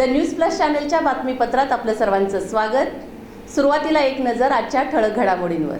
The news plus चॅनलच्या बातमीपत्रात आपलं सर्वांचं स्वागत. सुरुवातीला एक नजर आजच्या ठळक घडामोडींवर.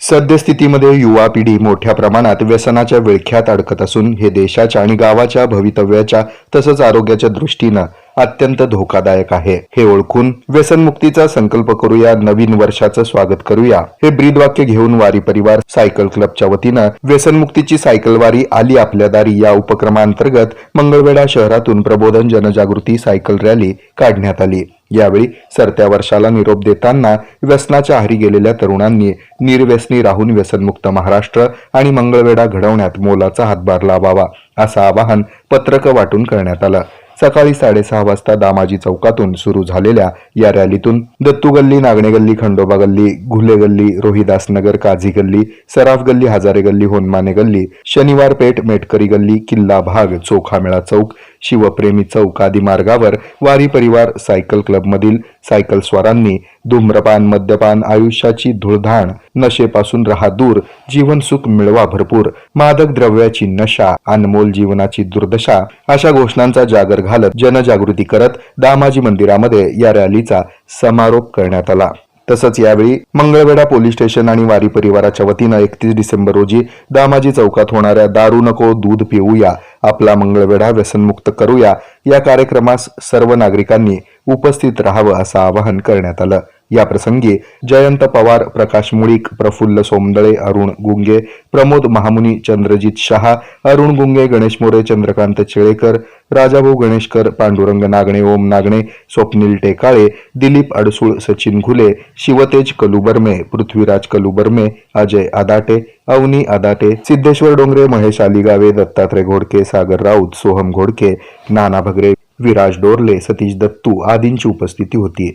सद्यस्थितीमध्ये युवा पिढी मोठ्या प्रमाणात व्यसनाच्या विळख्यात अडकत असून हे देशाच्या आणि गावाच्या भवितव्याच्या तसंच आरोग्याच्या दृष्टीनं अत्यंत धोकादायक आहे. हे ओळखून व्यसनमुक्तीचा संकल्प करूया नवीन वर्षाचं स्वागत करूया. हे ब्रीदवाक्य घेऊन वारी परिवार सायकल क्लबच्या वतीनं व्यसनमुक्तीची सायकल वारी आली आपल्या दारी. या उपक्रमांतर्गत मंगळवेढा शहरातून प्रबोधन जनजागृती सायकल रॅली काढण्यात आली. यावेळी सरत्या वर्षाला निरोप देताना व्यसनाच्या आहारी गेलेल्या तरुणांनी निर्व्यसनी राहून व्यसनमुक्त महाराष्ट्र आणि मंगळवेढा घडवण्यात मोलाचा हातभार लावावा असं आवाहन पत्रक वाटून करण्यात आलं. सकाळी साडेसहा वाजता दामाजी चौकातून सुरू झालेल्या या रॅलीतून दत्तू गल्ली नागणे गल्ली खंडोबा गल्ली घुले गल्ली रोहिदास नगर काझी गल्ली सराफ गल्ली हजारे गल्ली होनमाने गल्ली शनिवार पेठ मेटकरी गल्ली किल्ला भाग चोखामेळा चौक शिवप्रेमी चौक आदी मार्गावर वारी परिवार सायकल क्लबमधील सायकल स्वारांनी धूम्रपान मद्यपान आयुष्याची धुळधाण नशेपासून रहा दूर जीवन सुख मिळवा भरपूर मादक द्रव्याची नशा अनमोल जीवनाची दुर्दशा अशा घोषणांचा जागर घालत जनजागृती करत दामाजी मंदिरामध्ये या रॅलीचा समारोप करण्यात आला. तसंच यावेळी मंगळवेढा पोलीस स्टेशन आणि वारी परिवाराच्या वतीनं एकतीस डिसेंबर रोजी दामाजी चौकात होणाऱ्या दारू नको दूध पिऊया आपला मंगळवेढा व्यसनमुक्त करूया या कार्यक्रमास सर्व नागरिकांनी उपस्थित राहावं असं आवाहन करण्यात आलं. या प्रसंगी जयंत पवार प्रकाश मुळीक प्रफुल्ल सोमदळे अरुण गुंगे प्रमोद महामुनी चंद्रजित शहा अरुण गुंगे गणेश मोरे चंद्रकांत चिळेकर राजाभाऊ गणेशकर पांडुरंग नागणे ओम नागणे स्वप्नील टेकाळे दिलीप अडसूळ सचिन घुले शिवतेज कलुबर्मे पृथ्वीराज कलुबर्मे अजय आदाटे अवनी आदाटे सिद्धेश्वर डोंगरे महेश आलिगावे दत्तात्रय घोडके सागर राऊत सोहम घोडके नाना भगरे विराज डोरले सतीश दत्तू आदींची उपस्थिती होती.